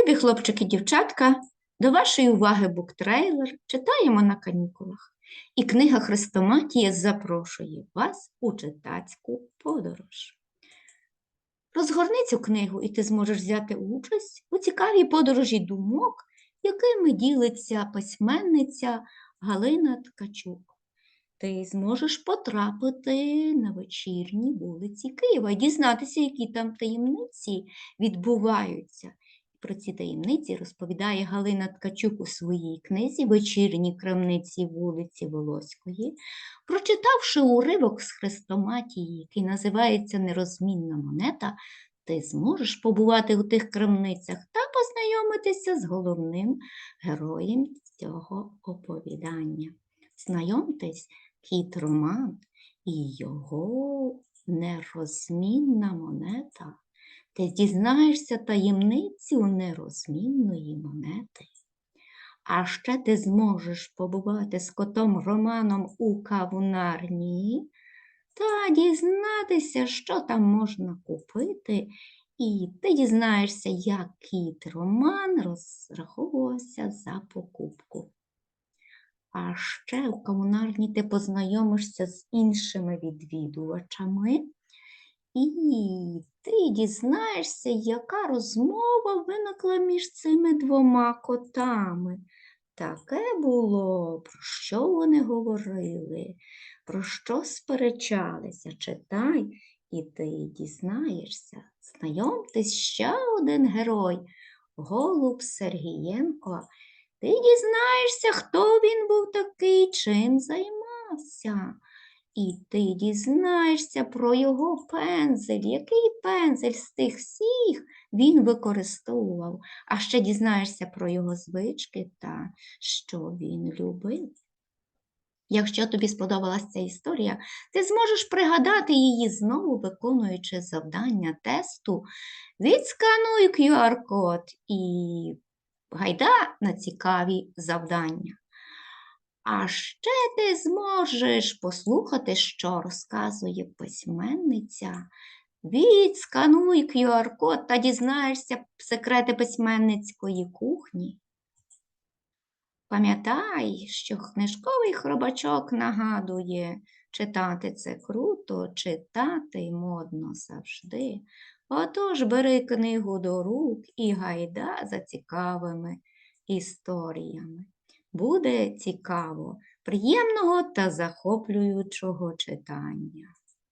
Любі хлопчики, дівчатка, до вашої уваги буктрейлер читаємо на канікулах. І книга Хрестоматія запрошує вас у читацьку подорож. Розгорни цю книгу, і ти зможеш взяти участь у цікавій подорожі думок, якими ділиться письменниця Галина Ткачук. Ти зможеш потрапити на вечірні вулиці Києва і дізнатися, які там таємниці відбуваються. Про ці таємниці розповідає Галина Ткачук у своїй книзі Вечірні крамниці вулиці Волоської, прочитавши уривок з хрестоматії, який називається Нерозмінна монета, ти зможеш побувати у тих крамницях та познайомитися з головним героєм цього оповідання. Знайомтесь, кіт Роман і його нерозмінна монета. Ти дізнаєшся таємницю нерозмінної монети. А ще ти зможеш побувати з котом Романом у кавунарні та дізнатися, що там можна купити, і ти дізнаєшся, як кіт Роман розраховувався за покупку. А ще у кавунарні ти познайомишся з іншими відвідувачами. І ти дізнаєшся, яка розмова виникла між цими двома котами. Таке було, про що вони говорили, про що сперечалися. Читай, і ти дізнаєшся. Знайомтесь ще один герой, Голуб Сергієнко. Ти дізнаєшся, хто він був такий, чим займався. І ти дізнаєшся про його пензель, який пензель з тих всіх він використовував, а ще дізнаєшся про його звички та що він любив. Якщо тобі сподобалася ця історія, ти зможеш пригадати її знову, виконуючи завдання тесту. Відскануй QR-код і гайда на цікаві завдання. А ще ти зможеш послухати, що розказує письменниця. Відскануй QR-код та дізнаєшся секрети письменницької кухні. Пам'ятай, що книжковий хробачок нагадує, читати це круто, читати модно завжди. Отож бери книгу до рук і гайда за цікавими історіями. Буде цікаво, приємного та захоплюючого читання.